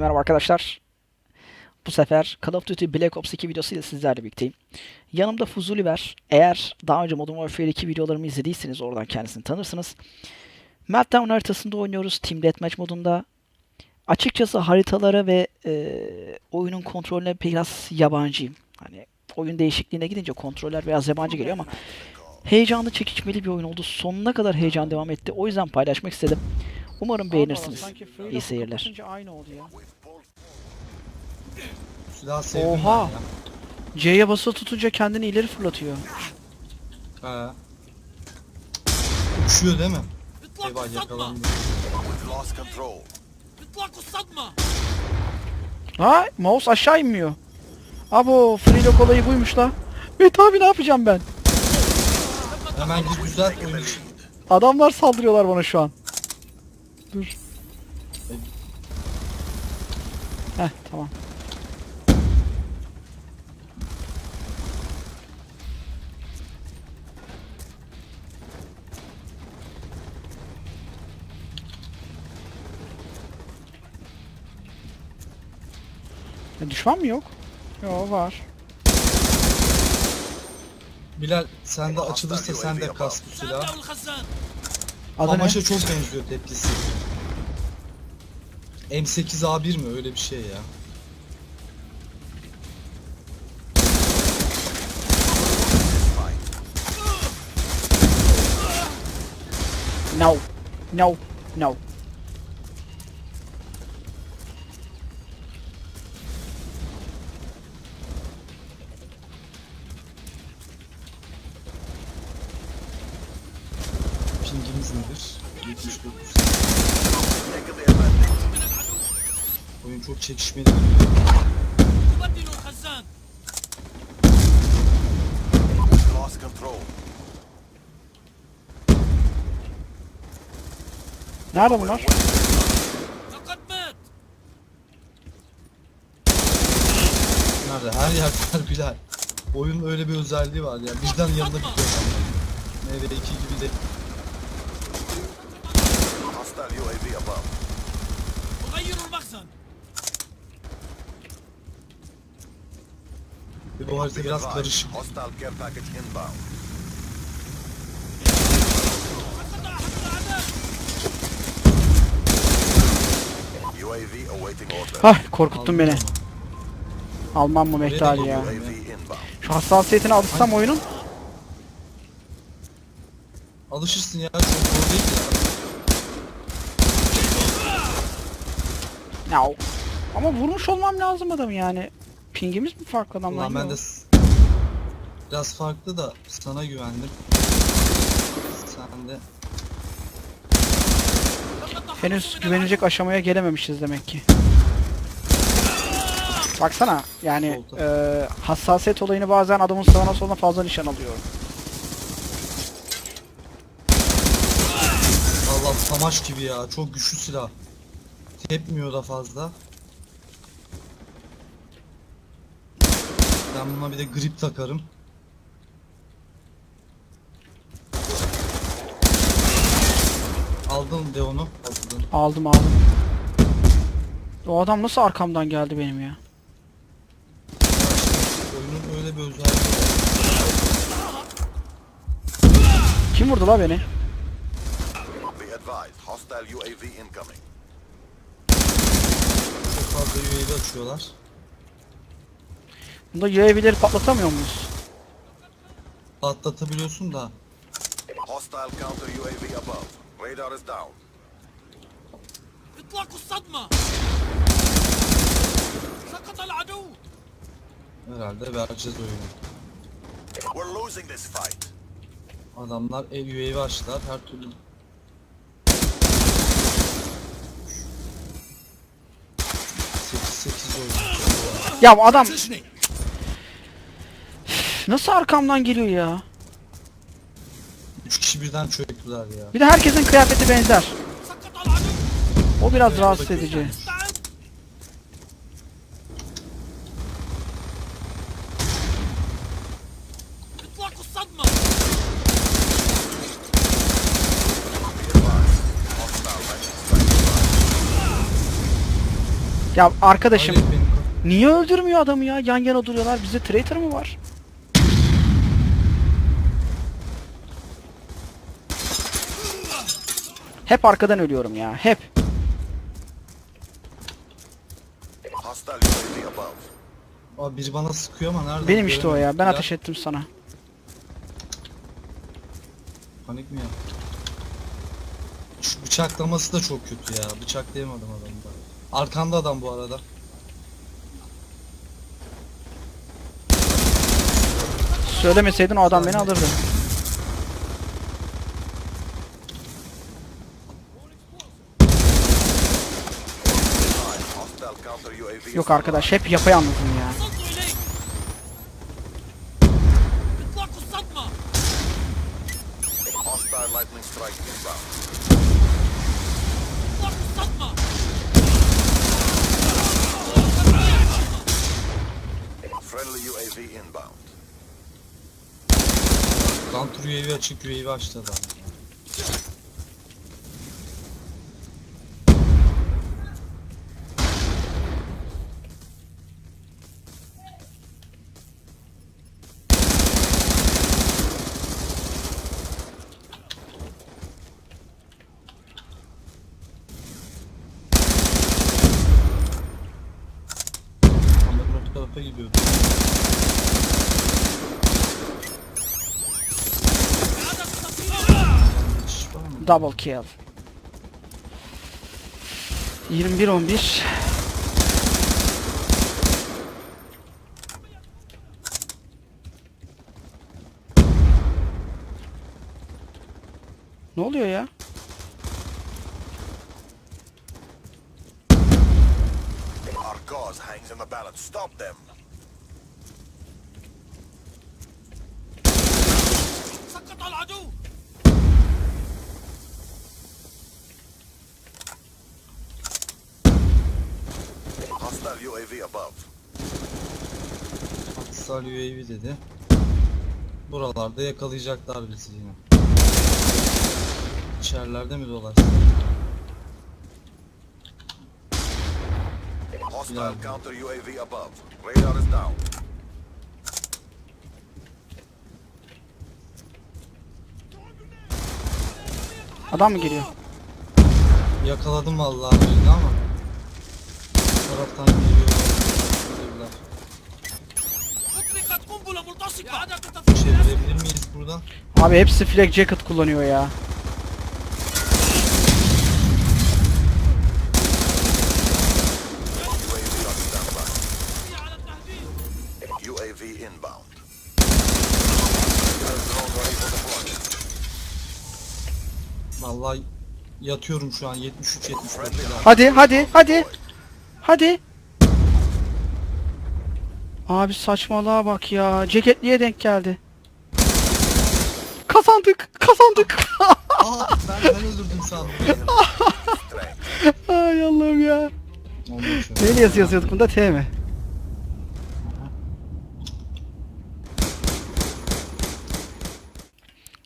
merhaba arkadaşlar. Bu sefer Call of Duty Black Ops 2 videosuyla sizlerle birlikteyim. Yanımda Fuzuli var. Eğer daha önce Modern Warfare 2 videolarımı izlediyseniz oradan kendisini tanırsınız. Meltdown haritasında oynuyoruz Team Deathmatch modunda. Açıkçası haritalara ve e, oyunun kontrolüne biraz yabancıyım. Hani oyun değişikliğine gidince kontroller biraz yabancı geliyor ama heyecanlı çekişmeli bir oyun oldu. Sonuna kadar heyecan devam etti. O yüzden paylaşmak istedim. Umarım beğenirsiniz. İyi seyirler. Oha! ben ya. C'ye basılı tutunca kendini ileri fırlatıyor. Ha. Uçuyor değil mi? Eyvah yakalandı. Lost control. Ha mouse aşağı inmiyor. Abo freelock olayı buymuş la. Mete abi ne yapacağım ben? Hemen bir düzelt oyunu. Adamlar saldırıyorlar bana şu an. Dur. Heh tamam. Ya düşman mı yok? Yo var. Bilal sende açılırsa sende kask bu silah. Amaş'a çok benziyor tepkisi. M8A1 mi öyle bir şey ya. No. No. No. Pingimiz nedir? 79. Oyun çok çekişmeli. Lost control. Nerede bunlar? Nerede? Her yer var Bilal. Oyunun öyle bir özelliği var ya. Yani. Bizden yanına gidiyor. MV2 gibi de. Hostile UAV above. Tabi bu harita biraz karışık. Hah korkuttun beni. Alman mı mehtali ya. Şu hassasiyetine alışsam oyunun. Alışırsın ya çok zor değil ya. Ya ama vurmuş olmam lazım adamı yani. Pingimiz mi farklı adamlar? Ulan ben de s- biraz farklı da sana güvendim. Sen de Henüz güvenilecek aşamaya gelememişiz demek ki. Baksana yani Oldu. e, hassasiyet olayını bazen adamın sağına soluna fazla nişan alıyor. Allah samaş gibi ya. Çok güçlü silah. Tepmiyor da fazla. Ben buna bir de grip takarım. Aldın de onu. Aldın. Aldım aldım. O adam nasıl arkamdan geldi benim ya? Oyunun öyle bir özelliği var. Kim vurdu la beni? Be advised hostile UAV incoming Çok fazla UAV açıyorlar. Bunda UAV'leri patlatamıyor muyuz? Atlatabiliyorsun da. hostile counter UAV above radar is down اطلاق الصدمة سقط العدو Herhalde vereceğiz oyunu. We're losing this fight Adamlar ev UAV açtılar her türlü. Sekiz sekiz oyun. Ya bu adam nasıl arkamdan geliyor ya? Üç kişi birden çöktüler ya. Bir de herkesin kıyafeti benzer. سقط العدو O biraz rahatsız edici. استعد اطلاق الصدمة Ya arkadaşım Hayret benim niye öldürmüyor adamı ya? Yan yana duruyorlar. Bizde traitor mı var? Hep arkadan ölüyorum ya. Hep. Hostile UAV above. Abi biri bana sıkıyor ama nerede? Benim işte o ya. Ben ateş ettim sana. Panik mi ya? Şu bıçaklaması da çok kötü ya. Bıçaklayamadım adamı da. Arkanda adam bu arada. Söylemeseydin o adam beni alırdı. Hostile counter UAV. is Yok arkadaş hep yapayalnızım ya. Friendly UAV inbound. Counter UAV açık UAV açtı adam. Tarafa gidiyordu. Double kill. 21-11. Ne oluyor ya? cause hangs in the balance. Stop them. سقط العدو Hostile UAV above. Aksal UAV dedi. Buralarda yakalayacaklar bizi yine. İçerilerde mi dolaşsın? Hostile counter UAV above. Radar is down. Adam mı geliyor? Yakaladım vallahi birini ama bu taraftan geliyor. Gelebilirler. Çevirebilir şey miyiz buradan? Abi hepsi flag jacket kullanıyor ya. Vallahi yatıyorum şu an 73 74 Friendly falan. Hadi hadi hadi. Hadi. Abi saçmalığa bak ya. Ceketliye denk geldi. Kazandık. Kazandık. Aa ben, ben öldürdüm sandım. Ay Allah'ım ya. Neyle yazı yazıyorduk bunda T mi?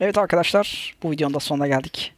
Evet arkadaşlar bu videonun da sonuna geldik.